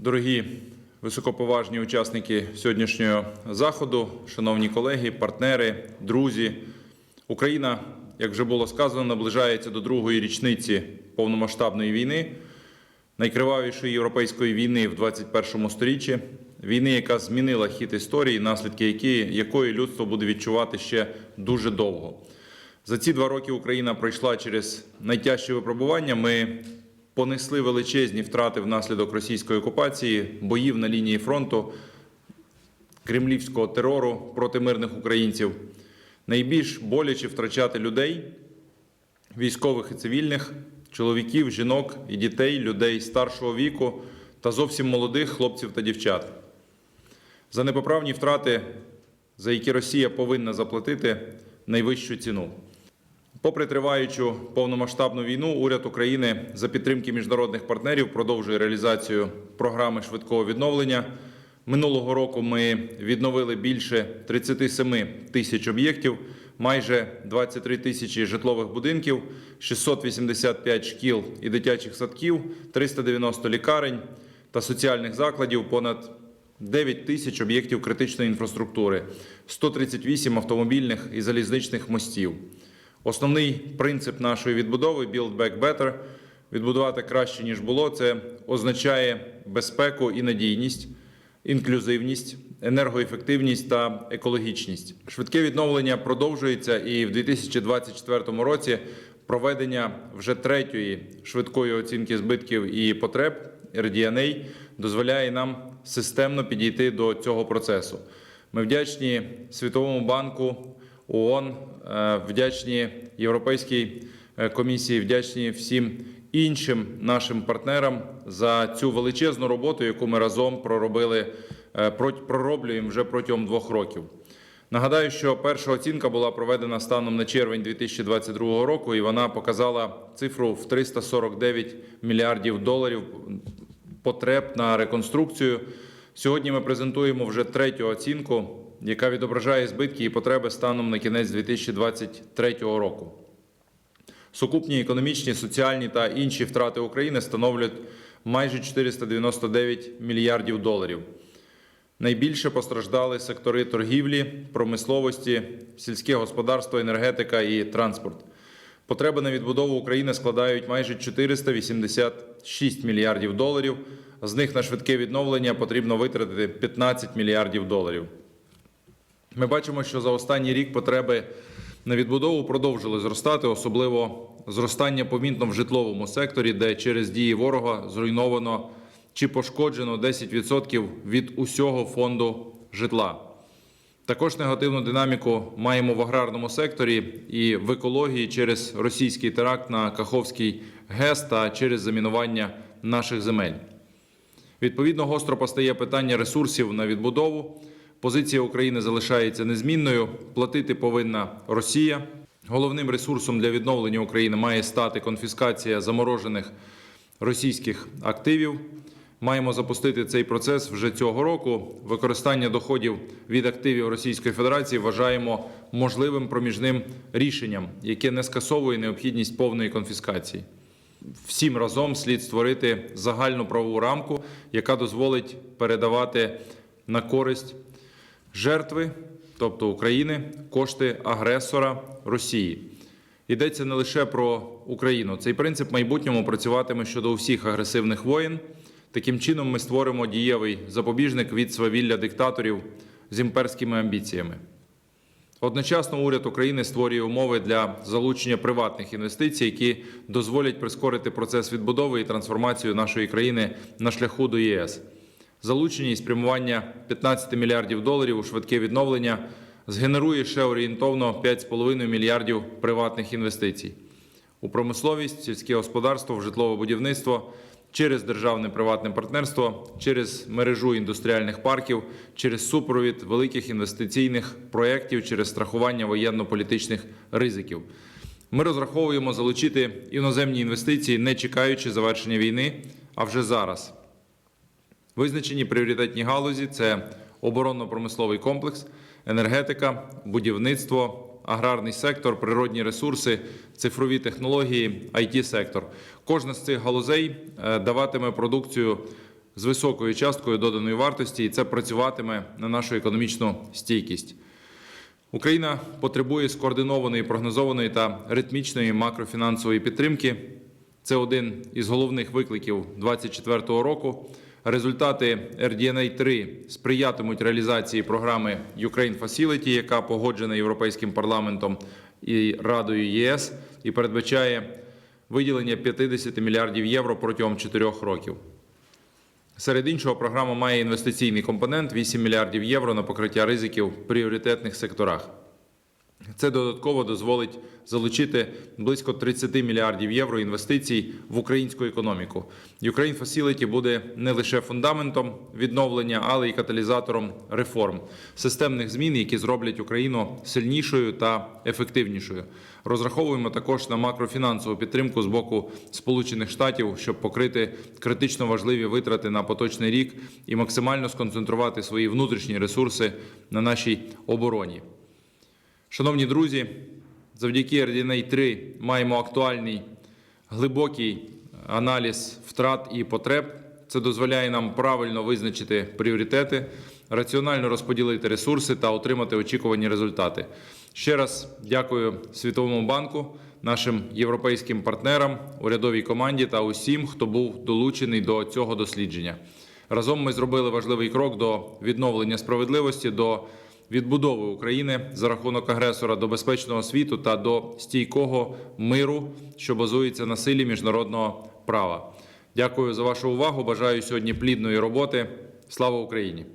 Дорогі високоповажні учасники сьогоднішнього заходу, шановні колеги, партнери, друзі, Україна, як вже було сказано, наближається до другої річниці повномасштабної війни, найкривавішої європейської війни в 21 сторіччі, війни, яка змінила хід історії, наслідки які, якої людство буде відчувати ще дуже довго. За ці два роки Україна пройшла через найтяжчі випробування. Ми понесли величезні втрати внаслідок російської окупації, боїв на лінії фронту, кремлівського терору проти мирних українців. Найбільш боляче втрачати людей, військових і цивільних, чоловіків, жінок і дітей, людей старшого віку та зовсім молодих хлопців та дівчат. За непоправні втрати, за які Росія повинна заплатити найвищу ціну. Попри триваючу повномасштабну війну, уряд України за підтримки міжнародних партнерів продовжує реалізацію програми швидкого відновлення. Минулого року ми відновили більше 37 тисяч об'єктів, майже 23 тисячі житлових будинків, 685 шкіл і дитячих садків, 390 лікарень та соціальних закладів, понад 9 тисяч об'єктів критичної інфраструктури, 138 автомобільних і залізничних мостів. Основний принцип нашої відбудови Build Back Better – відбудувати краще, ніж було. Це означає безпеку і надійність, інклюзивність, енергоефективність та екологічність. Швидке відновлення продовжується і в 2024 році проведення вже третьої швидкої оцінки збитків і потреб RDNA дозволяє нам системно підійти до цього процесу. Ми вдячні Світовому банку, ООН, е, вдячні Європейській е, комісії, вдячні всім іншим нашим партнерам за цю величезну роботу, яку ми разом проробили, е, пророблюємо вже протягом двох років. Нагадаю, що перша оцінка була проведена станом на червень 2022 року, і вона показала цифру в 349 мільярдів доларів потреб на реконструкцію. Сьогодні ми презентуємо вже третю оцінку, яка відображає збитки і потреби станом на кінець 2023 року. Сукупні економічні, соціальні та інші втрати України становлять майже 499 мільярдів доларів. Найбільше постраждали сектори торгівлі, промисловості, сільське господарство, енергетика і транспорт. Потреби на відбудову України складають майже 486 мільярдів доларів. З них на швидке відновлення потрібно витратити 15 мільярдів доларів. Ми бачимо, що за останній рік потреби на відбудову продовжили зростати, особливо зростання помітно в житловому секторі, де через дії ворога зруйновано чи пошкоджено 10% від усього фонду житла. Також негативну динаміку маємо в аграрному секторі і в екології через російський теракт на Каховський ГЕС та через замінування наших земель. Відповідно, гостро постає питання ресурсів на відбудову. Позиція України залишається незмінною. Платити повинна Росія. Головним ресурсом для відновлення України має стати конфіскація заморожених російських активів. Маємо запустити цей процес вже цього року. Використання доходів від активів Російської Федерації вважаємо можливим проміжним рішенням, яке не скасовує необхідність повної конфіскації. Всім разом слід створити загальну правову рамку, яка дозволить передавати на користь жертви, тобто України, кошти агресора Росії. Йдеться не лише про Україну. Цей принцип в майбутньому працюватиме щодо усіх агресивних воєн. Таким чином, ми створимо дієвий запобіжник від свавілля диктаторів з імперськими амбіціями. Одночасно уряд України створює умови для залучення приватних інвестицій, які дозволять прискорити процес відбудови і трансформацію нашої країни на шляху до ЄС. Залучення і спрямування 15 мільярдів доларів у швидке відновлення згенерує ще орієнтовно 5,5 мільярдів приватних інвестицій у промисловість, сільське господарство, в житлове будівництво через державне приватне партнерство, через мережу індустріальних парків, через супровід великих інвестиційних проєктів, через страхування воєнно-політичних ризиків. Ми розраховуємо залучити іноземні інвестиції, не чекаючи завершення війни, а вже зараз. Визначені пріоритетні галузі це оборонно-промисловий комплекс, енергетика, будівництво, аграрний сектор, природні ресурси, цифрові технології, it сектор Кожна з цих галузей е, даватиме продукцію з високою часткою доданої вартості, і це працюватиме на нашу економічну стійкість. Україна потребує скоординованої, прогнозованої та ритмічної макрофінансової підтримки. Це один із головних викликів 2024 року. Результати RDNA 3 сприятимуть реалізації програми Ukraine Facility, яка погоджена Європейським парламентом і Радою ЄС, і передбачає виділення 50 мільярдів євро протягом 4 років. Серед іншого, програма має інвестиційний компонент 8 мільярдів євро на покриття ризиків в пріоритетних секторах. Це додатково дозволить залучити близько 30 мільярдів євро інвестицій в українську економіку. Ukraine Facility буде не лише фундаментом відновлення, але й каталізатором реформ, системних змін, які зроблять Україну сильнішою та ефективнішою. Розраховуємо також на макрофінансову підтримку з боку Сполучених Штатів, щоб покрити критично важливі витрати на поточний рік і максимально сконцентрувати свої внутрішні ресурси на нашій обороні. Шановні друзі, завдяки RDNA 3 маємо актуальний глибокий аналіз втрат і потреб. Це дозволяє нам правильно визначити пріоритети, раціонально розподілити ресурси та отримати очікувані результати. Ще раз дякую Світовому банку, нашим європейським партнерам, урядовій команді та усім, хто був долучений до цього дослідження. Разом ми зробили важливий крок до відновлення справедливості, до відбудови України за рахунок агресора до безпечного світу та до стійкого миру, що базується на силі міжнародного права. Дякую за вашу увагу. Бажаю сьогодні плідної роботи. Слава Україні!